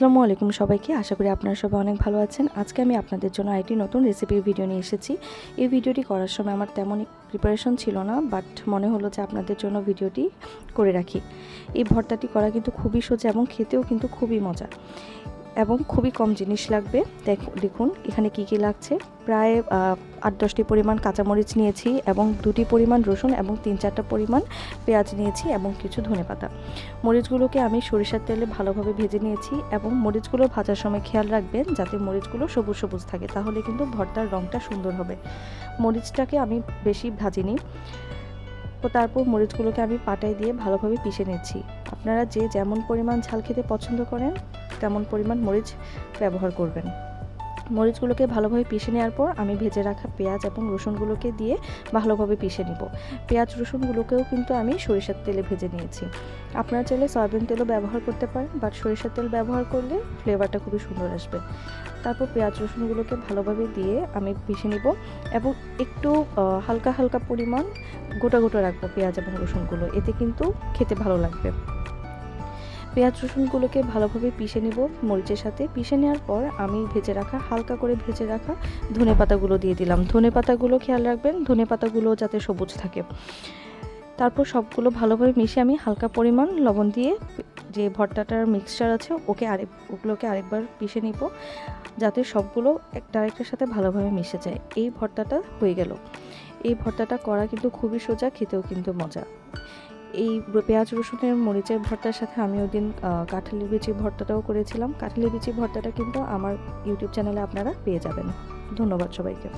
আসসালামু আলাইকুম সবাইকে। আশা করি আপনারা সবাই অনেক ভালো আছেন। আজকে আমি আপনাদের জন্য আরেকটি নতুন রেসিপির ভিডিও নিয়ে এসেছি। এই ভিডিওটি করার সময় আমার তেমনই প্রিপারেশন ছিল না বাট মনে হলো যে আপনাদের জন্য ভিডিওটি করে রাখি। এই ভর্তাটি করা কিন্তু খুবই সোজা এবং খেতেও কিন্তু খুবই মজা এবং খুবই কম জিনিস লাগবে। দেখ- দেখুন, এখানে কি কি লাগছে? প্রায় আট দশটি পরিমাণ কাঁচামরিচ নিয়েছি এবং দুটি পরিমাণ রসুন এবং তিন চারটা পরিমাণ পেঁয়াজ নিয়েছি এবং কিছু ধনেপাতা মরিচগুলোকে আমি সরিষার তেলে ভালোভাবে ভেজে নিয়েছি এবং মরিচগুলো ভাজার সময় খেয়াল রাখবেন যাতে মরিচগুলো সবুজ সবুজ থাকে, তাহলে কিন্তু ভর্তার রঙটা সুন্দর হবে। মরিচটাকে আমি বেশি ভাজিনি। তো তারপর মরিচগুলোকে আমি পাটায় দিয়ে ভালোভাবে পিষে নিচ্ছি। আপনারা যে যেমন পরিমাণ ঝাল খেতে পছন্দ করেন তেমন পরিমাণ মরিচ ব্যবহার করবেন। মরিচগুলোকে ভালোভাবে পিষে নেওয়ার পর আমি ভেজে রাখা পেঁয়াজ এবং রসুনগুলোকে দিয়ে ভালোভাবে পিষে নিব। পেঁয়াজ, রসুনগুলোকেও কিন্তু আমি সরিষার তেলে ভেজে নিয়েছি। আপনারা চাইলে সয়াবিন তেলও ব্যবহার করতে পারেন বাট সরিষার তেল ব্যবহার করলে ফ্লেভারটা খুবই সুন্দর আসবে। তারপর পেঁয়াজ, রসুনগুলোকে ভালোভাবে দিয়ে আমি পিষে নিব এবং একটু হালকা হালকা পরিমাণ গোটা গোটা রাখব পেঁয়াজ এবং রসুনগুলো। এতে কিন্তু খেতে ভালো লাগবে। পেঁয়াজ রসুনগুলোকে ভালোভাবে পিষে নিব মরিচের সাথে। পিষে নেওয়ার পর আমি ভেজে রাখা, হালকা করে ভেজে রাখা ধনে পাতাগুলো দিয়ে দিলাম। ধনে পাতাগুলো খেয়াল রাখবেন, ধনে পাতাগুলো যাতে সবুজ থাকে। তারপর সবগুলো ভালোভাবে মিশে আমি হালকা পরিমাণ লবণ দিয়ে যে ভর্তাটার মিক্সচার আছে, ওকে আরেক ওগুলোকে আরেকবার পিষে নিব, যাতে সবগুলো একটা আরেকটার সাথে ভালোভাবে মিশে যায়। এই ভর্তাটা হয়ে গেল। এই ভর্তাটা করা কিন্তু খুবই সোজা, খেতেও কিন্তু মজা। এই পেঁয়াজ রসুনের মরিচের ভর্তার সাথে আমি ওই দিন কাঠালি বিচি ভর্তাটাও করেছিলাম। কাঠালি বিচি ভর্তাটা কিন্তু আমার ইউটিউব চ্যানেলে আপনারা পেয়ে যাবেন। ধন্যবাদ সবাইকে।